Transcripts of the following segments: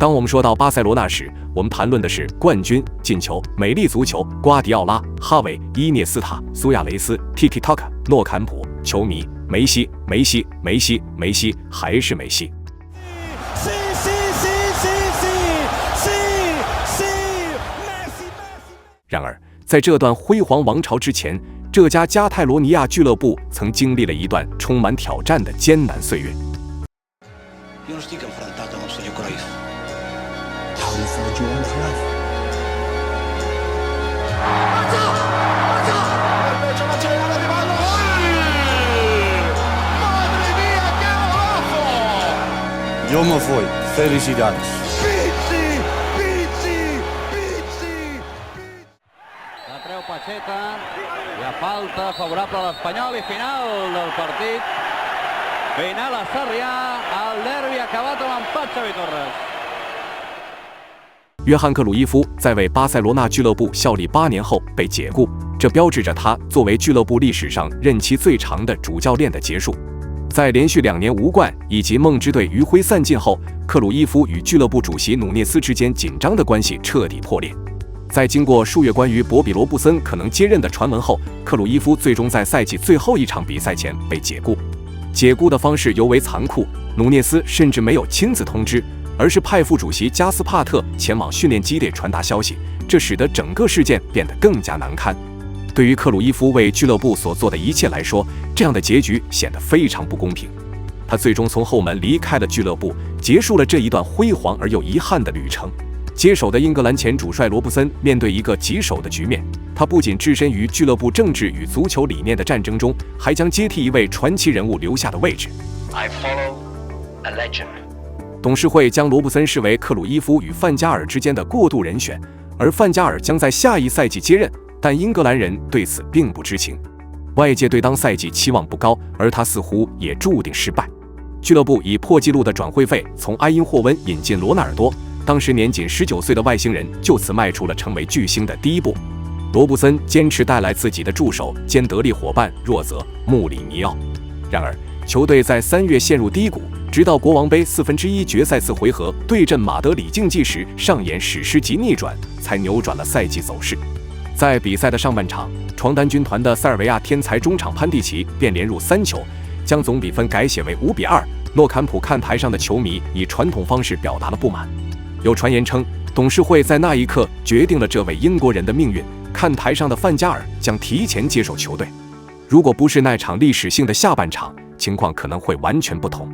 当我们说到巴塞罗那时，我们谈论的是冠军、进球、美丽足球、瓜迪奥拉、哈维、伊涅斯塔、苏亚雷斯、Tiki Taka、诺坎普、球迷、梅西、梅西、梅西、梅西，还是梅西。然而，在这段辉煌王朝之前，这家加泰罗尼亚俱乐部曾经历了一段充满挑战的艰难岁月。Yo me fui. Felicidades. La treu Pacheta. Hi ha falta favorable a l'Espanyol i final del partit. Final a Sarrià. El derbi acabat amb empat Xavi Torres. 约翰克鲁伊夫在为巴塞罗那俱乐部效力八年后被解雇，这标志着他作为俱乐部历史上任期最长的主教练的结束。在连续两年无冠以及梦之队余晖散尽后，克鲁伊夫与俱乐部主席努涅斯之间紧张的关系彻底破裂。在经过数月关于博比罗布森可能接任的传闻后，克鲁伊夫最终在赛季最后一场比赛前被解雇。解雇的方式尤为残酷，努涅斯甚至没有亲自通知，而是派副主席加斯帕特前往训练基地传达消息，这使得整个事件变得更加难堪。对于克鲁伊夫为俱乐部所做的一切来说，这样的结局显得非常不公平。他最终从后门离开了俱乐部，结束了这一段辉煌而又遗憾的旅程。接手的英格兰前主帅罗布森面对一个棘手的局面，他不仅置身于俱乐部政治与足球理念的战争中，还将接替一位传奇人物留下的位置。I follow a legend。董事会将罗布森视为克鲁伊夫与范加尔之间的过渡人选，而范加尔将在下一赛季接任。但英格兰人对此并不知情，外界对当赛季期望不高，而他似乎也注定失败。俱乐部以破纪录的转会费从埃因霍温引进罗纳尔多，当时年仅十九岁的外星人就此迈出了成为巨星的第一步。罗布森坚持带来自己的助手兼得力伙伴若泽·穆里尼奥，然而球队在三月陷入低谷，直到国王杯四分之一决赛次回合对阵马德里竞技时上演史诗级逆转，才扭转了赛季走势。在比赛的上半场，床单军团的塞尔维亚天才中场潘蒂奇便连入三球，将总比分改写为五比二。诺坎普看台上的球迷以传统方式表达了不满。有传言称，董事会在那一刻决定了这位英国人的命运。看台上的范加尔将提前接手球队。如果不是那场历史性的下半场，情况可能会完全不同。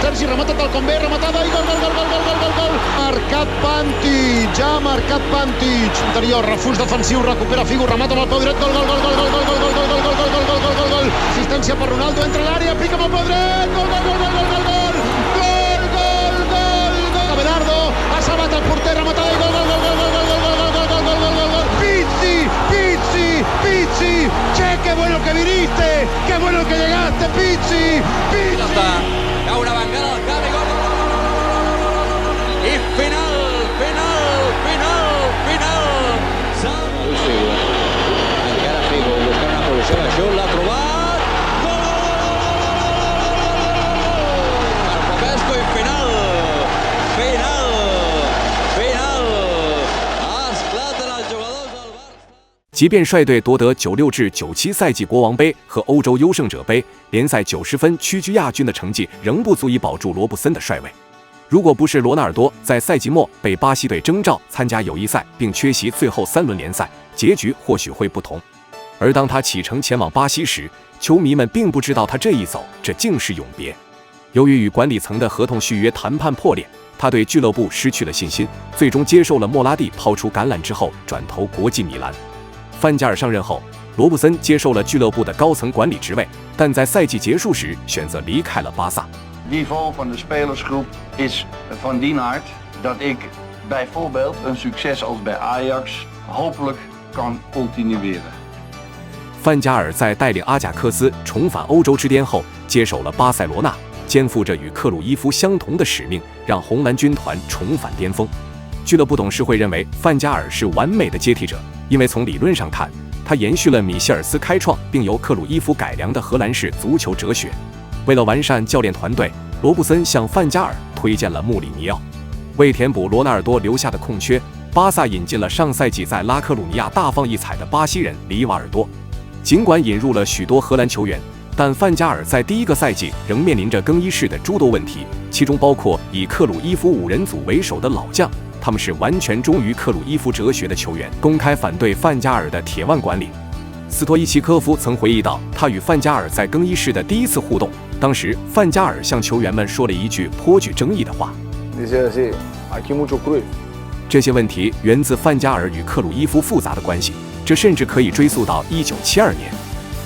Sergi remata tal com ve, rematada i gol, gol, gol, gol, gol, gol, gol, gol. Marcat Pantic, ja ha marcat Pantic. Interior, refús defensiu, recupera Figo, remata amb el gol, gol, gol, gol, gol, gol, gol, gol, gol, gol, gol, gol, gol, gol, gol, gol. Assistència per Ronaldo, entra a l'àrea, pica amb el peu dret, gol, gol, gol, gol, gol, gol. Gol, gol, gol, gol. Abelardo, ha salvat el porter, rematada i gol, gol, gol, gol, gol, gol, gol, gol, gol, gol, gol, gol, gol. Pizzi, Pizzi, Pizzi. Che, qué bueno que viniste, qué bueno que llegaste, Pizzi, Pizzi. Gana, gana, gol. Y final. 即便率队夺得九六至九七赛季国王杯和欧洲优胜者杯。联赛九十分屈居亚军的成绩仍不足以保住罗布森的帅位。如果不是罗纳尔多在赛季末被巴西队征召参加友谊赛并缺席最后三轮联赛，结局或许会不同。而当他启程前往巴西时，球迷们并不知道他这一走，这竟是永别。由于与管理层的合同续约谈判破裂，他对俱乐部失去了信心，最终接受了莫拉蒂抛出橄榄之后，转投国际米兰。范加尔上任后。罗布森接受了俱乐部的高层管理职位，但在赛季结束时选择离开了巴萨。Niveau van de spelersgroep is van die aard dat ik bijvoorbeeld een succes als bij Ajax hopelijk kan continueren。范加尔在带领阿贾克斯重返欧洲之巅后，接手了巴塞罗那，肩负着与克鲁伊夫相同的使命，让红蓝军团重返巅峰。俱乐部董事会认为范加尔是完美的接替者，因为从理论上看。他延续了米歇尔斯开创并由克鲁伊夫改良的荷兰式足球哲学。为了完善教练团队，罗布森向范加尔推荐了穆里尼奥。为填补罗纳尔多留下的空缺，巴萨引进了上赛季在拉科鲁尼亚大放异彩的巴西人里瓦尔多。尽管引入了许多荷兰球员，但范加尔在第一个赛季仍面临着更衣室的诸多问题，其中包括以克鲁伊夫五人组为首的老将，他们是完全忠于克鲁伊夫哲学的球员，公开反对范加尔的铁腕管理。斯托伊奇科夫曾回忆到，他与范加尔在更衣室的第一次互动，当时范加尔向球员们说了一句颇具争议的话。这些问题源自范加尔与克鲁伊夫复杂的关系，这甚至可以追溯到1972年。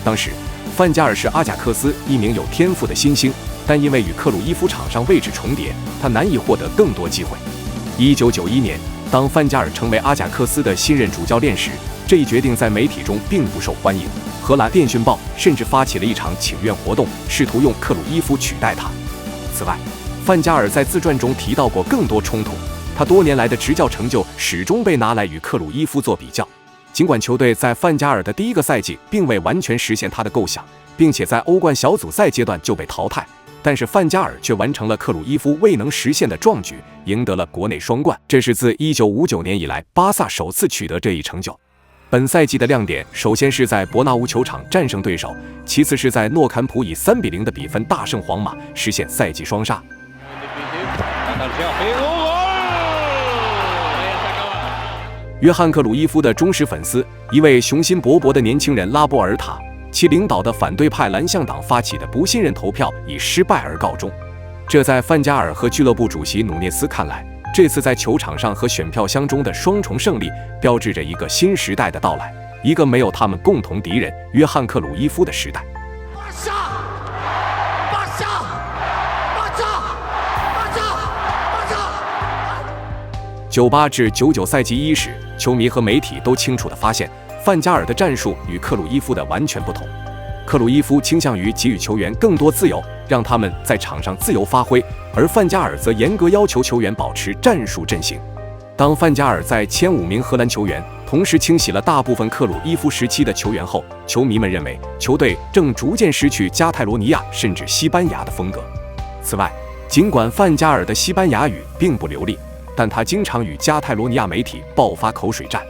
当时，范加尔是阿贾克斯一名有天赋的新星，但因为与克鲁伊夫场上位置重叠，他难以获得更多机会。1991年，当范加尔成为阿贾克斯的新任主教练时，这一决定在媒体中并不受欢迎。荷兰电讯报甚至发起了一场请愿活动，试图用克鲁伊夫取代他。此外，范加尔在自传中提到过更多冲突。他多年来的执教成就始终被拿来与克鲁伊夫做比较，尽管球队在范加尔的第一个赛季并未完全实现他的构想，并且在欧冠小组赛阶段就被淘汰，但是范加尔却完成了克鲁伊夫未能实现的壮举，赢得了国内双冠。这是自1959年以来巴萨首次取得这一成就。本赛季的亮点首先是在伯纳乌球场战胜对手，其次是在诺坎普以3比0的比分大胜皇马，实现赛季双杀。约翰克鲁伊夫的忠实粉丝，一位雄心勃勃的年轻人拉波尔塔，其领导的反对派蓝象党发起的不信任投票以失败而告终。这在范加尔和俱乐部主席努涅斯看来，这次在球场上和选票箱中的双重胜利，标志着一个新时代的到来，一个没有他们共同敌人约翰克鲁伊夫的时代。九八至九九赛季伊始，球迷和媒体都清楚地发现，范加尔的战术与克鲁伊夫的完全不同。克鲁伊夫倾向于给予球员更多自由，让他们在场上自由发挥，而范加尔则严格要求球员保持战术阵型。当范加尔在签五名荷兰球员，同时清洗了大部分克鲁伊夫时期的球员后，球迷们认为球队正逐渐失去加泰罗尼亚甚至西班牙的风格。此外，尽管范加尔的西班牙语并不流利。但他经常与加泰罗尼亚媒体爆发口水战。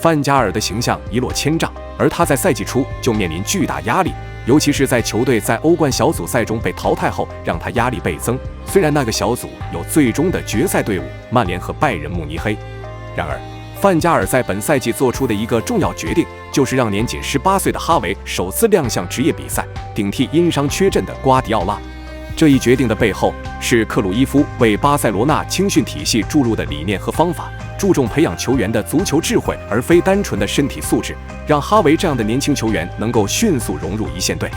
范加尔的形象一落千丈，而他在赛季初就面临巨大压力，尤其是在球队在欧冠小组赛中被淘汰后，让他压力倍增。虽然那个小组有最终的决赛队伍曼联和拜仁慕尼黑，然而。范加尔在本赛季做出的一个重要决定，就是让年仅十八岁的哈维首次亮相职业比赛，顶替因伤缺阵的瓜迪奥拉。这一决定的背后，是克鲁伊夫为巴塞罗那青训体系注入的理念和方法，注重培养球员的足球智慧，而非单纯的身体素质，让哈维这样的年轻球员能够迅速融入一线队。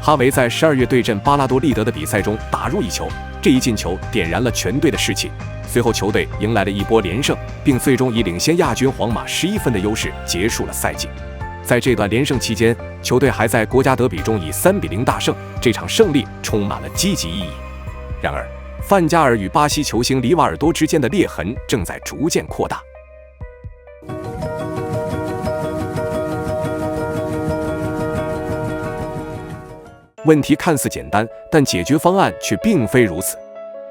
哈维在十二月对阵巴拉多利德的比赛中打入一球，这一进球点燃了全队的士气。随后，球队迎来了一波连胜，并最终以领先亚军皇马十一分的优势结束了赛季。在这段连胜期间，球队还在国家德比中以三比零大胜，这场胜利充满了积极意义。然而，范加尔与巴西球星里瓦尔多之间的裂痕正在逐渐扩大。问题看似简单，但解决方案却并非如此。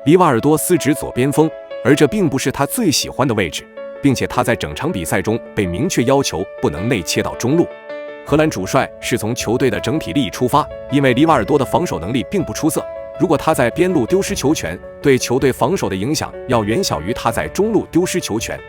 里瓦尔多司职左边锋。而这并不是他最喜欢的位置，并且他在整场比赛中被明确要求不能内切到中路。荷兰主帅是从球队的整体利益出发，因为里瓦尔多的防守能力并不出色。如果他在边路丢失球权，对球队防守的影响要远小于他在中路丢失球权。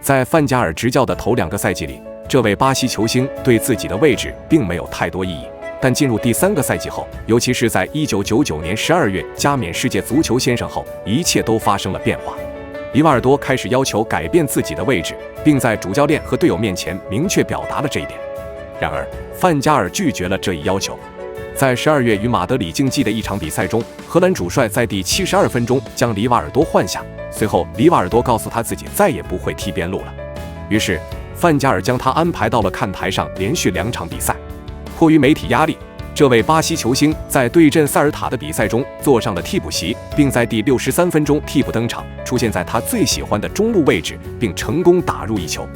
在范加尔执教的头两个赛季里，这位巴西球星对自己的位置并没有太多意义。但进入第三个赛季后，尤其是在1999年12月加冕世界足球先生后，一切都发生了变化。里瓦尔多开始要求改变自己的位置，并在主教练和队友面前明确表达了这一点。然而，范加尔拒绝了这一要求。在十二月与马德里竞技的一场比赛中，荷兰主帅在第七十二分钟将里瓦尔多换下。随后，里瓦尔多告诉他自己再也不会踢边路了。于是，范加尔将他安排到了看台上连续两场比赛。迫于媒体压力，这位巴西球星在对阵塞尔塔的比赛中坐上了替补席，并在第六十三分钟替补登场，出现在他最喜欢的中路位置，并成功打入一球。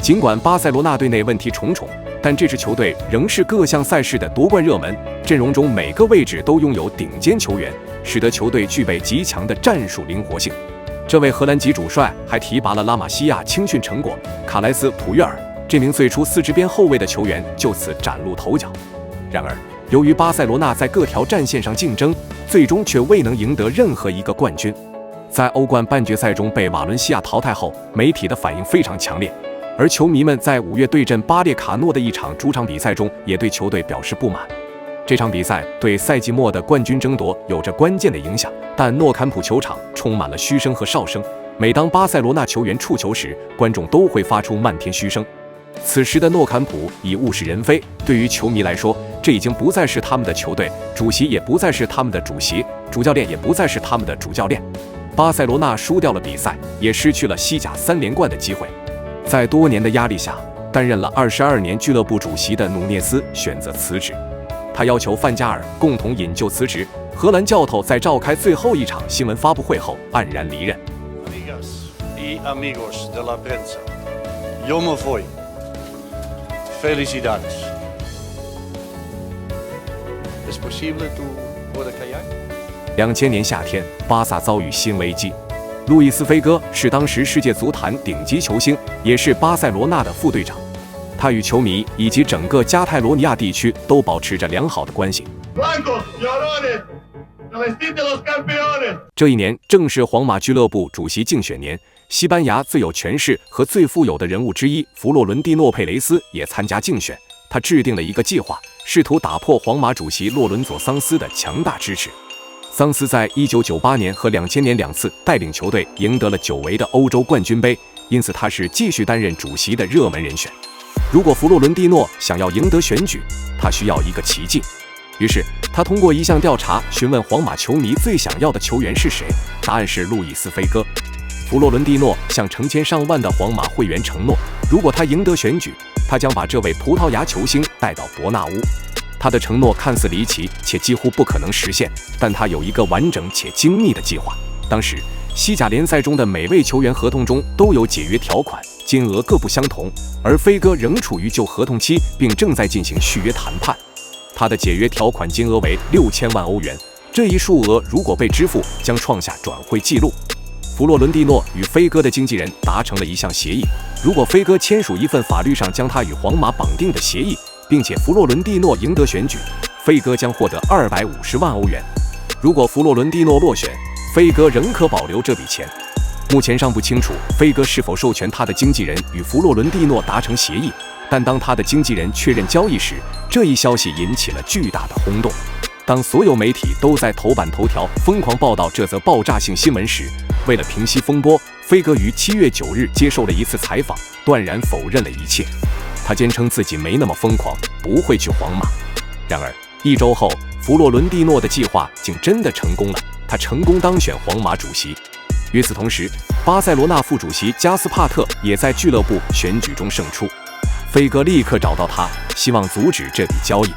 尽管巴塞罗那队内问题重重，但这支球队仍是各项赛事的夺冠热门，阵容中每个位置都拥有顶尖球员，使得球队具备极强的战术灵活性。这位荷兰籍主帅还提拔了拉玛西亚青训成果卡莱斯·普约尔。这名最初四支边后卫的球员就此崭露头角。然而，由于巴塞罗那在各条战线上竞争，最终却未能赢得任何一个冠军。在欧冠半决赛中被瓦伦西亚淘汰后，媒体的反应非常强烈，而球迷们在五月对阵巴列卡诺的一场主场比赛中也对球队表示不满。这场比赛对赛季末的冠军争夺有着关键的影响，但诺坎普球场充满了嘘声和哨声。每当巴塞罗那球员触球时，观众都会发出漫天嘘声。此时的诺坎普已物是人非，对于球迷来说，这已经不再是他们的球队，主席也不再是他们的主席，主教练也不再是他们的主教练。巴塞罗那输掉了比赛，也失去了西甲三连冠的机会。在多年的压力下，担任了二十二年俱乐部主席的努涅斯选择辞职，他要求范加尔共同引咎辞职。荷兰教头在召开最后一场新闻发布会后黯然离任。Felicidades. Es posible tu puede callar? 两千年夏天，巴萨遭遇新危机。路易斯·菲戈是当时世界足坛顶级球星，也是巴塞罗那的副队长。他与球迷以及整个加泰罗尼亚地区都保持着良好的关系。这一年正是皇马俱乐部主席竞选年。西班牙最有权势和最富有的人物之一弗洛伦蒂诺·佩雷斯也参加竞选。他制定了一个计划，试图打破皇马主席洛伦佐·桑斯的强大支持。桑斯在1998年和2000年两次带领球队赢得了久违的欧洲冠军杯，因此他是继续担任主席的热门人选。如果弗洛伦蒂诺想要赢得选举，他需要一个奇迹。于是他通过一项调查询问皇马球迷最想要的球员是谁，答案是路易斯·菲戈。弗洛伦蒂诺向成千上万的皇马会员承诺，如果他赢得选举，他将把这位葡萄牙球星带到伯纳乌。他的承诺看似离奇且几乎不可能实现，但他有一个完整且精密的计划。当时，西甲联赛中的每位球员合同中都有解约条款，金额各不相同，而飞哥仍处于旧合同期，并正在进行续约谈判。他的解约条款金额为六千万欧元，这一数额如果被支付，将创下转会纪录。弗洛伦蒂诺与飞哥的经纪人达成了一项协议：如果飞哥签署一份法律上将他与皇马绑定的协议，并且弗洛伦蒂诺赢得选举，飞哥将获得二百五十万欧元；如果弗洛伦蒂诺落选，飞哥仍可保留这笔钱。目前尚不清楚飞哥是否授权他的经纪人与弗洛伦蒂诺达成协议，但当他的经纪人确认交易时，这一消息引起了巨大的轰动。当所有媒体都在头版头条疯狂报道这则爆炸性新闻时，为了平息风波，飞哥于七月九日接受了一次采访，断然否认了一切。他坚称自己没那么疯狂，不会去皇马。然而一周后，弗洛伦蒂诺的计划竟真的成功了，他成功当选皇马主席。与此同时，巴塞罗那副主席加斯帕特也在俱乐部选举中胜出。飞哥立刻找到他，希望阻止这笔交易，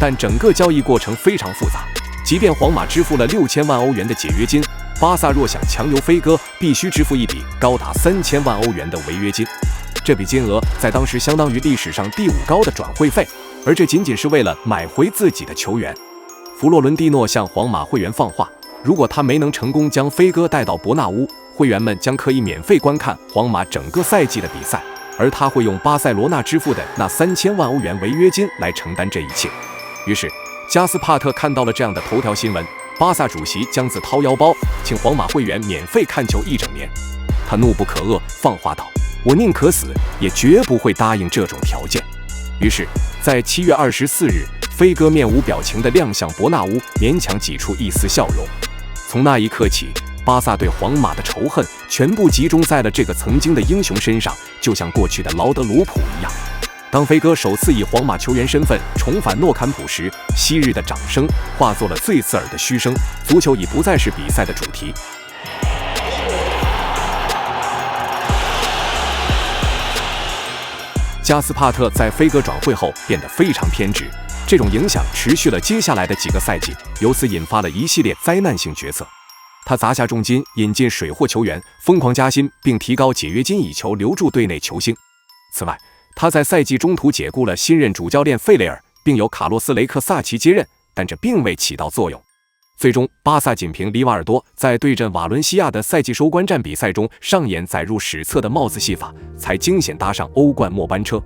但整个交易过程非常复杂。即便皇马支付了六千万欧元的解约金。巴萨若想强留飞哥，必须支付一笔高达三千万欧元的违约金。这笔金额在当时相当于历史上第五高的转会费，而这仅仅是为了买回自己的球员。弗洛伦蒂诺向皇马会员放话：如果他没能成功将飞哥带到伯纳乌，会员们将可以免费观看皇马整个赛季的比赛，而他会用巴塞罗那支付的那三千万欧元违约金来承担这一切。于是，加斯帕特看到了这样的头条新闻。巴萨主席将自掏腰包请皇马会员免费看球一整年，他怒不可遏，放话道：“我宁可死，也绝不会答应这种条件。”于是，在七月二十四日，飞哥面无表情地亮相伯纳乌，勉强挤出一丝笑容。从那一刻起，巴萨对皇马的仇恨全部集中在了这个曾经的英雄身上，就像过去的劳德鲁普一样。当飞哥首次以皇马球员身份重返诺坎普时，昔日的掌声化作了最刺耳的嘘声。足球已不再是比赛的主题。加斯帕特在飞哥转会后变得非常偏执，这种影响持续了接下来的几个赛季，由此引发了一系列灾难性决策。他砸下重金引进水货球员，疯狂加薪并提高解约金，以求留住队内球星。此外，他在赛季中途解雇了新任主教练费雷尔，并由卡洛斯·雷克萨奇接任，但这并未起到作用。最终，巴萨仅凭里瓦尔多在对阵瓦伦西亚的赛季收官战比赛中上演载入史册的帽子戏法，才惊险搭上欧冠末班车。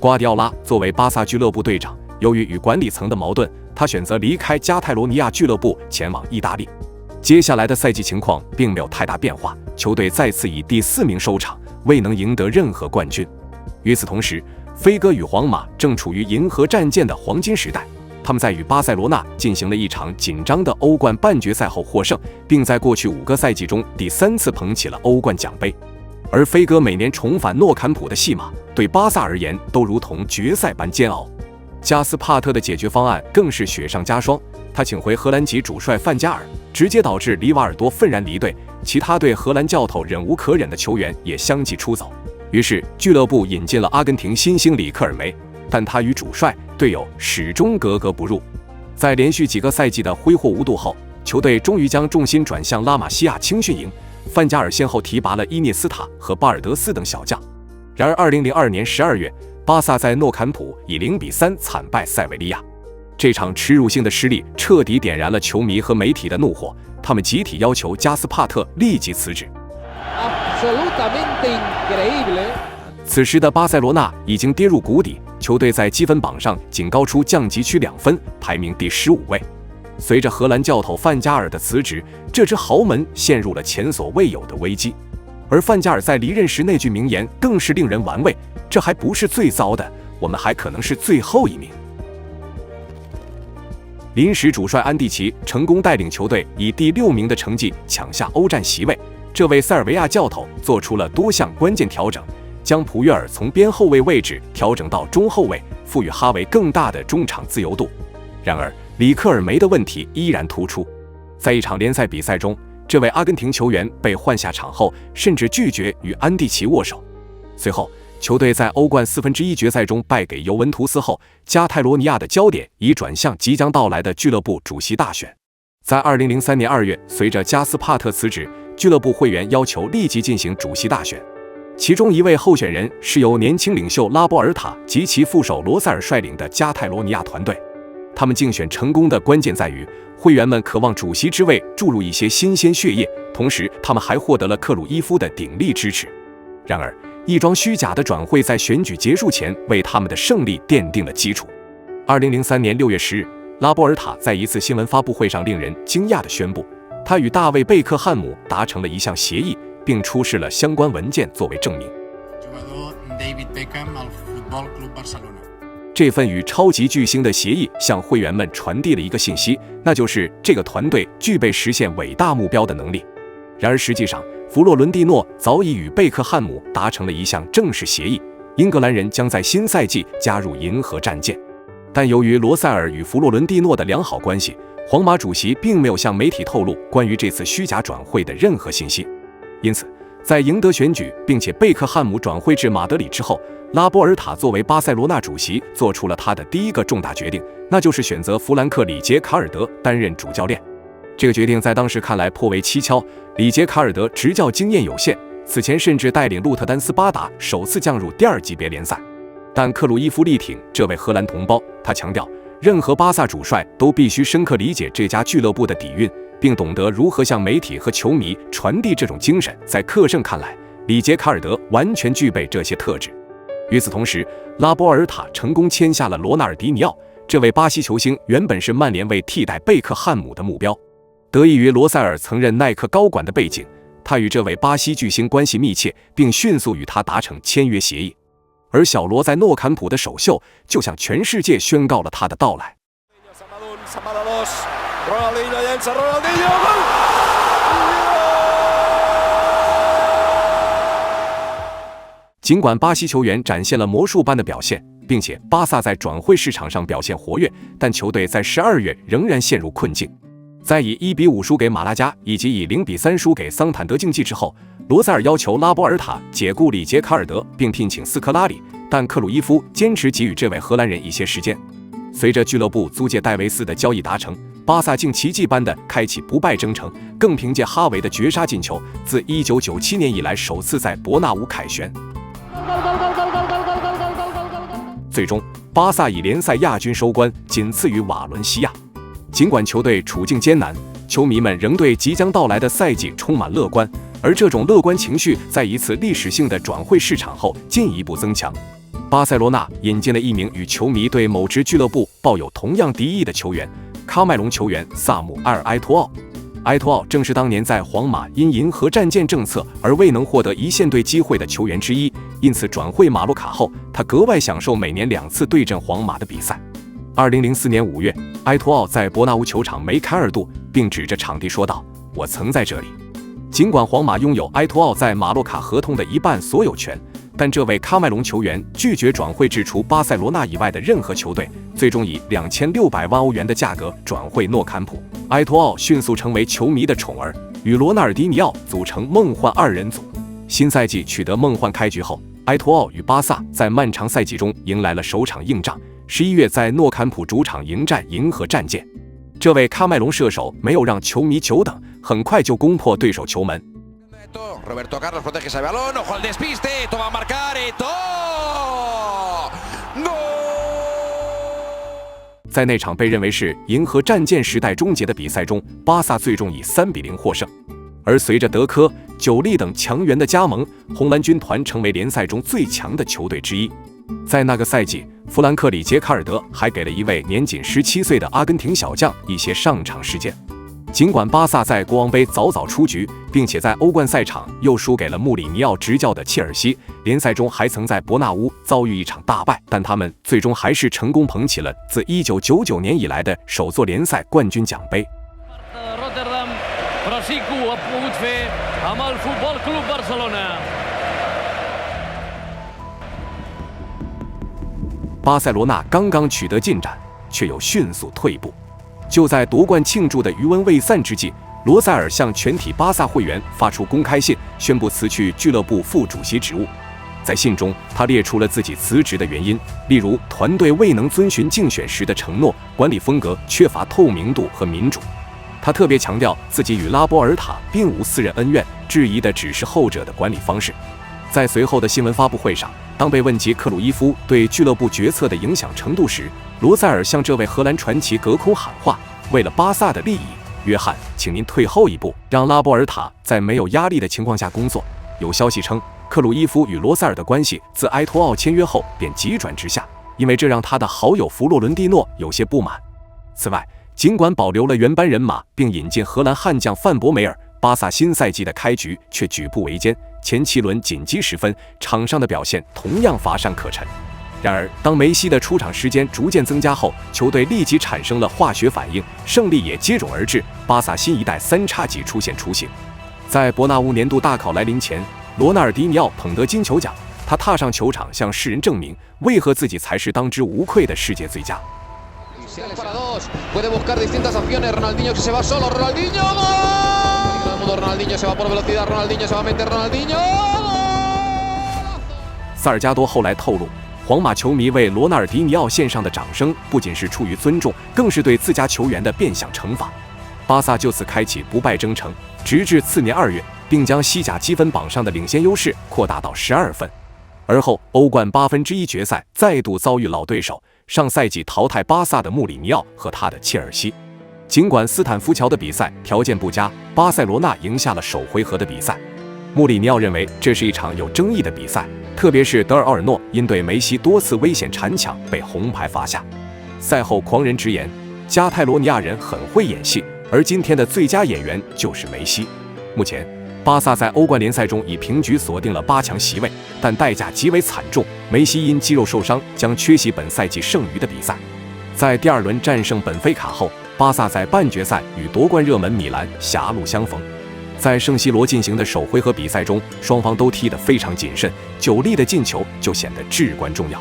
瓜迪奥拉作为巴萨俱乐部队长，由于与管理层的矛盾。他选择离开加泰罗尼亚俱乐部，前往意大利。接下来的赛季情况并没有太大变化，球队再次以第四名收场，未能赢得任何冠军。与此同时，飞哥与皇马正处于银河战舰的黄金时代。他们在与巴塞罗那进行了一场紧张的欧冠半决赛后获胜，并在过去五个赛季中第三次捧起了欧冠奖杯。而飞哥每年重返诺坎普的戏码，对巴萨而言都如同决赛般煎熬。加斯帕特的解决方案更是雪上加霜，他请回荷兰籍主帅范加尔，直接导致里瓦尔多愤然离队，其他对荷兰教头忍无可忍的球员也相继出走。于是俱乐部引进了阿根廷新星里克尔梅，但他与主帅队友始终格格不入。在连续几个赛季的挥霍无度后，球队终于将重心转向拉玛西亚青训营，范加尔先后提拔了伊涅斯塔和巴尔德斯等小将。然而，2002年12月。巴萨在诺坎普以零比三惨败塞维利亚，这场耻辱性的失利彻底点燃了球迷和媒体的怒火，他们集体要求加斯帕特立即辞职。此时的巴塞罗那已经跌入谷底，球队在积分榜上仅高出降级区两分，排名第十五位。随着荷兰教头范加尔的辞职，这支豪门陷入了前所未有的危机。而范加尔在离任时那句名言更是令人玩味。这还不是最糟的，我们还可能是最后一名。临时主帅安蒂奇成功带领球队以第六名的成绩抢下欧战席位。这位塞尔维亚教头做出了多项关键调整，将普约尔从边后卫位置调整到中后卫，赋予哈维更大的中场自由度。然而，里克尔梅的问题依然突出。在一场联赛比赛中，这位阿根廷球员被换下场后，甚至拒绝与安蒂奇握手。随后。球队在欧冠四分之一决赛中败给尤文图斯后，加泰罗尼亚的焦点已转向即将到来的俱乐部主席大选。在二零零三年二月，随着加斯帕特辞职，俱乐部会员要求立即进行主席大选。其中一位候选人是由年轻领袖拉波尔塔及其副手罗塞尔率领的加泰罗尼亚团队。他们竞选成功的关键在于，会员们渴望主席之位注入一些新鲜血液，同时他们还获得了克鲁伊夫的鼎力支持。然而，一桩虚假的转会在选举结束前为他们的胜利奠定了基础。二零零三年六月十日，拉波尔塔在一次新闻发布会上令人惊讶地宣布，他与大卫·贝克汉姆达成了一项协议，并出示了相关文件作为证明。这份与超级巨星的协议向会员们传递了一个信息，那就是这个团队具备实现伟大目标的能力。然而，实际上，弗洛伦蒂诺早已与贝克汉姆达成了一项正式协议，英格兰人将在新赛季加入银河战舰。但由于罗塞尔与弗洛伦蒂诺的良好关系，皇马主席并没有向媒体透露关于这次虚假转会的任何信息。因此，在赢得选举并且贝克汉姆转会至马德里之后，拉波尔塔作为巴塞罗那主席做出了他的第一个重大决定，那就是选择弗兰克·里杰卡尔德担任主教练。这个决定在当时看来颇为蹊跷。里杰卡尔德执教经验有限，此前甚至带领鹿特丹斯巴达首次降入第二级别联赛。但克鲁伊夫力挺这位荷兰同胞，他强调，任何巴萨主帅都必须深刻理解这家俱乐部的底蕴，并懂得如何向媒体和球迷传递这种精神。在克胜看来，里杰卡尔德完全具备这些特质。与此同时，拉波尔塔成功签下了罗纳尔迪尼奥，这位巴西球星原本是曼联为替代贝克汉姆的目标。得益于罗塞尔曾任耐克高管的背景，他与这位巴西巨星关系密切，并迅速与他达成签约协议。而小罗在诺坎普的首秀就向全世界宣告了他的到来。尽管巴西球员展现了魔术般的表现，并且巴萨在转会市场上表现活跃，但球队在十二月仍然陷入困境。在以一比五输给马拉加，以及以零比三输给桑坦德竞技之后，罗塞尔要求拉波尔塔解雇里杰卡尔德，并聘请斯科拉里，但克鲁伊夫坚持给予这位荷兰人一些时间。随着俱乐部租借戴维斯的交易达成，巴萨竟奇迹般的开启不败征程，更凭借哈维的绝杀进球，自一九九七年以来首次在伯纳乌凯旋。最终，巴萨以联赛亚军收官，仅次于瓦伦西亚。尽管球队处境艰难，球迷们仍对即将到来的赛季充满乐观，而这种乐观情绪在一次历史性的转会市场后进一步增强。巴塞罗那引进了一名与球迷对某支俱乐部抱有同样敌意的球员——喀麦隆球员萨姆埃尔埃托奥。埃托奥正是当年在皇马因银河战舰政策而未能获得一线队机会的球员之一，因此转会马洛卡后，他格外享受每年两次对阵皇马的比赛。二零零四年五月，埃托奥在伯纳乌球场梅开二度，并指着场地说道：“我曾在这里。”尽管皇马拥有埃托奥在马洛卡合同的一半所有权，但这位喀麦隆球员拒绝转会至除巴塞罗那以外的任何球队，最终以两千六百万欧元的价格转会诺坎普。埃托奥迅速成为球迷的宠儿，与罗纳尔迪尼奥组成梦幻二人组。新赛季取得梦幻开局后，埃托奥与巴萨在漫长赛季中迎来了首场硬仗。十一月，在诺坎普主场迎战银河战舰，这位喀麦隆射手没有让球迷久等，很快就攻破对手球门。在那场被认为是银河战舰时代终结的比赛中，巴萨最终以三比零获胜。而随着德科、久利等强援的加盟，红蓝军团成为联赛中最强的球队之一。在那个赛季，弗兰克里杰卡尔德还给了一位年仅十七岁的阿根廷小将一些上场时间。尽管巴萨在国王杯早早出局，并且在欧冠赛场又输给了穆里尼奥执教的切尔西，联赛中还曾在伯纳乌遭遇一场大败，但他们最终还是成功捧起了自1999年以来的首座联赛冠军奖杯。巴塞罗那刚刚取得进展，却又迅速退步。就在夺冠庆祝的余温未散之际，罗塞尔向全体巴萨会员发出公开信，宣布辞去俱乐部副主席职务。在信中，他列出了自己辞职的原因，例如团队未能遵循竞选时的承诺，管理风格缺乏透明度和民主。他特别强调自己与拉波尔塔并无私人恩怨，质疑的只是后者的管理方式。在随后的新闻发布会上。当被问及克鲁伊夫对俱乐部决策的影响程度时，罗塞尔向这位荷兰传奇隔空喊话：“为了巴萨的利益，约翰，请您退后一步，让拉波尔塔在没有压力的情况下工作。”有消息称，克鲁伊夫与罗塞尔的关系自埃托奥签约后便急转直下，因为这让他的好友弗洛伦蒂诺有些不满。此外，尽管保留了原班人马并引进荷兰悍将范博梅尔。巴萨新赛季的开局却举步维艰，前七轮紧急时分，场上的表现同样乏善可陈。然而，当梅西的出场时间逐渐增加后，球队立即产生了化学反应，胜利也接踵而至。巴萨新一代三叉戟出现雏形。在伯纳乌年度大考来临前，罗纳尔迪尼奥捧得金球奖，他踏上球场向世人证明，为何自己才是当之无愧的世界最佳。萨尔加多后来透露，皇马球迷为罗纳尔迪尼奥献上的掌声，不仅是出于尊重，更是对自家球员的变相惩罚。巴萨就此开启不败征程，直至次年二月，并将西甲积分榜上的领先优势扩大到十二分。而后，欧冠八分之一决赛再度遭遇老对手，上赛季淘汰巴萨的穆里尼奥和他的切尔西。尽管斯坦福桥的比赛条件不佳，巴塞罗那赢下了首回合的比赛。穆里尼奥认为这是一场有争议的比赛，特别是德尔奥尔诺因对梅西多次危险铲抢被红牌罚下。赛后，狂人直言：“加泰罗尼亚人很会演戏，而今天的最佳演员就是梅西。”目前，巴萨在欧冠联赛中以平局锁定了八强席位，但代价极为惨重。梅西因肌肉受伤将缺席本赛季剩余的比赛。在第二轮战胜本菲卡后。巴萨在半决赛与夺冠热门米兰狭路相逢，在圣西罗进行的首回合比赛中，双方都踢得非常谨慎，九粒的进球就显得至关重要。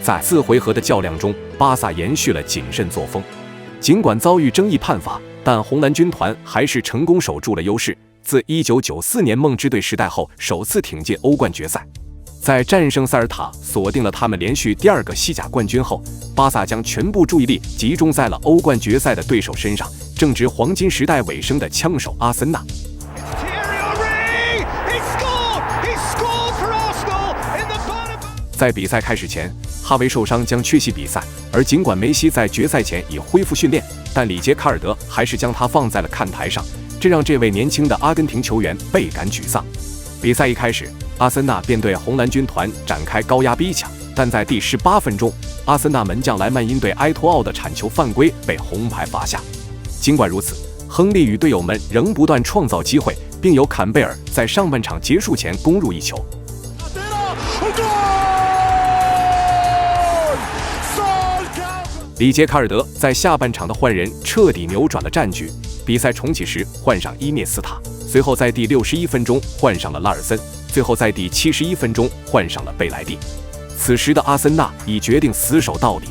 在四回合的较量中，巴萨延续了谨慎作风，尽管遭遇争议判罚，但红蓝军团还是成功守住了优势。自1994年梦之队时代后，首次挺进欧冠决赛。在战胜塞尔塔，锁定了他们连续第二个西甲冠军后，巴萨将全部注意力集中在了欧冠决赛的对手身上，正值黄金时代尾声的枪手阿森纳。在比赛开始前，哈维受伤将缺席比赛，而尽管梅西在决赛前已恢复训练，但里杰卡尔德还是将他放在了看台上，这让这位年轻的阿根廷球员倍感沮丧。比赛一开始。阿森纳便对红蓝军团展开高压逼抢，但在第十八分钟，阿森纳门将莱曼因对埃托奥的铲球犯规被红牌罚下。尽管如此，亨利与队友们仍不断创造机会，并由坎贝尔在上半场结束前攻入一球。里杰卡尔德在下半场的换人彻底扭转了战局。比赛重启时换上伊涅斯塔，随后在第六十一分钟换上了拉尔森。最后在第七十一分钟换上了贝莱蒂，此时的阿森纳已决定死守到底。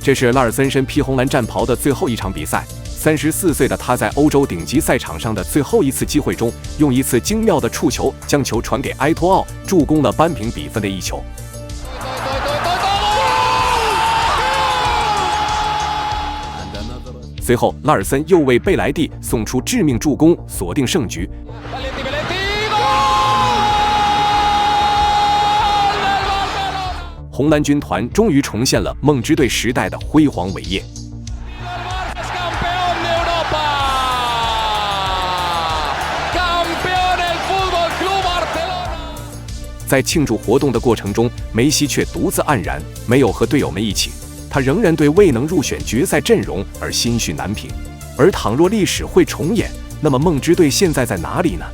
这是拉尔森身披红蓝战袍的最后一场比赛。三十四岁的他在欧洲顶级赛场上的最后一次机会中，用一次精妙的触球将球传给埃托奥，助攻了扳平比分的一球。随后，拉尔森又为贝莱蒂送出致命助攻，锁定胜局。红蓝军团终于重现了梦之队时代的辉煌伟业。在庆祝活动的过程中，梅西却独自黯然，没有和队友们一起。他仍然对未能入选决赛阵容而心绪难平。而倘若历史会重演，那么梦之队现在在哪里呢？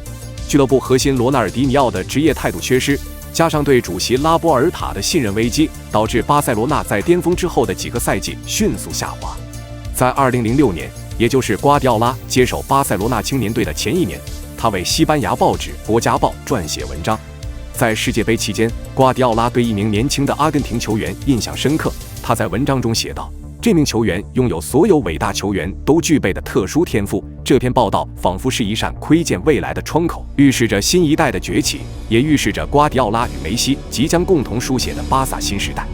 俱乐部核心罗纳尔迪尼奥的职业态度缺失。加上对主席拉波尔塔的信任危机，导致巴塞罗那在巅峰之后的几个赛季迅速下滑。在2006年，也就是瓜迪奥拉接手巴塞罗那青年队的前一年，他为西班牙报纸《国家报》撰写文章。在世界杯期间，瓜迪奥拉对一名年轻的阿根廷球员印象深刻。他在文章中写道。这名球员拥有所有伟大球员都具备的特殊天赋。这篇报道仿佛是一扇窥见未来的窗口，预示着新一代的崛起，也预示着瓜迪奥拉与梅西即将共同书写的巴萨新时代。